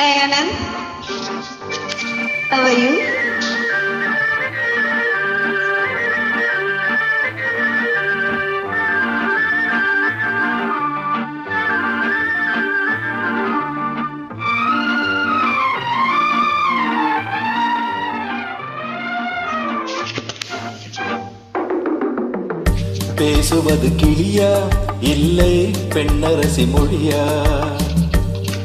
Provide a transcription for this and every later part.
Hi, Anand. How are you? பேசுவது கிளியா இல்லை பெண்ணரசி மொழியா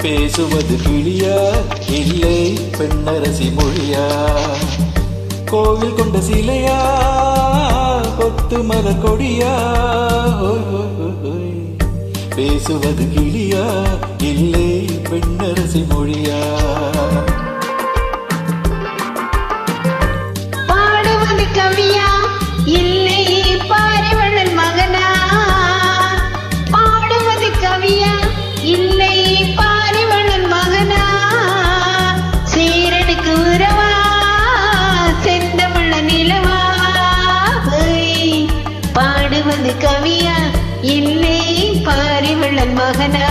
பேசுவது கிளியா? இல்லை பெண்ணரசி மொழியா? கோவில் கொண்ட சிலையா? கொத்து மலர் கொடியா? பேசுவது கிளியா? இல்லை பெண்ணரசி மொழியா? மகனா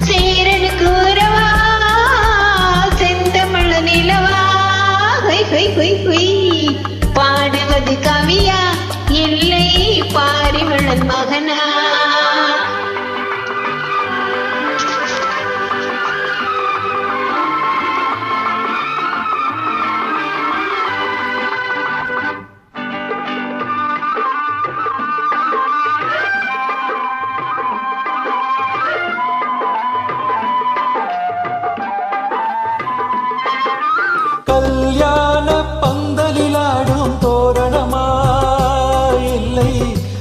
சேரனுக்கு உறவா செந்தமிழ நிலவா பாடுவது கவியா இல்லை பாரிவளன் மகனா.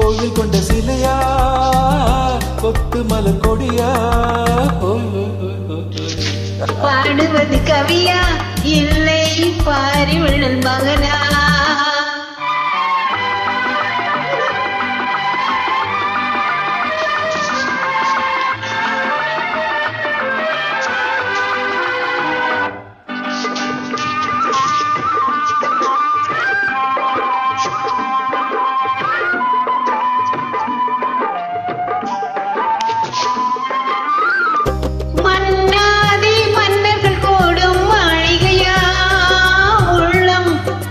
கோயில் கொண்ட சிலையா? கொத்து மலர் கொடியா? பாடுவது கவியா? இல்லை பாரி மகனா?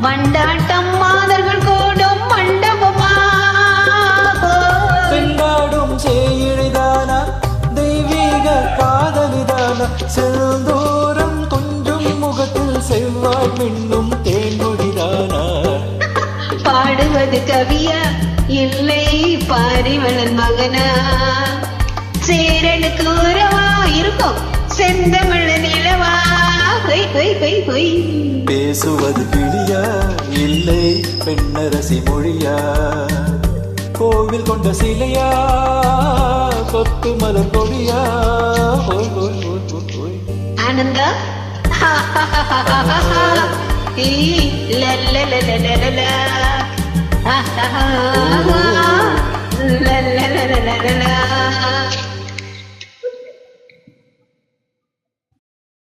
வண்டாட்டம் மாதர்கள் கூடும் மண்டபமா? பெண்ணாடும் சேயிழைதானா? தெய்வீக காதலிதானா? செந்தூரம் கொஞ்சம் முகத்தில் செவ்வாய் மின்னும் தேன்மொழிதானா? பாடுவது கவியா? இல்லை பாரிவளன் மகனா? சேரனுக்கு உறவா? இருக்கும். செந்தமிழ பேசுவது கிளியா? இல்லை பெண்ணரசி மொழியா? கோவில் கொண்ட சிலையா? கொத்து மலர் கொடியா ஆனந்தா? ஈ, ல, ல, ல, ல,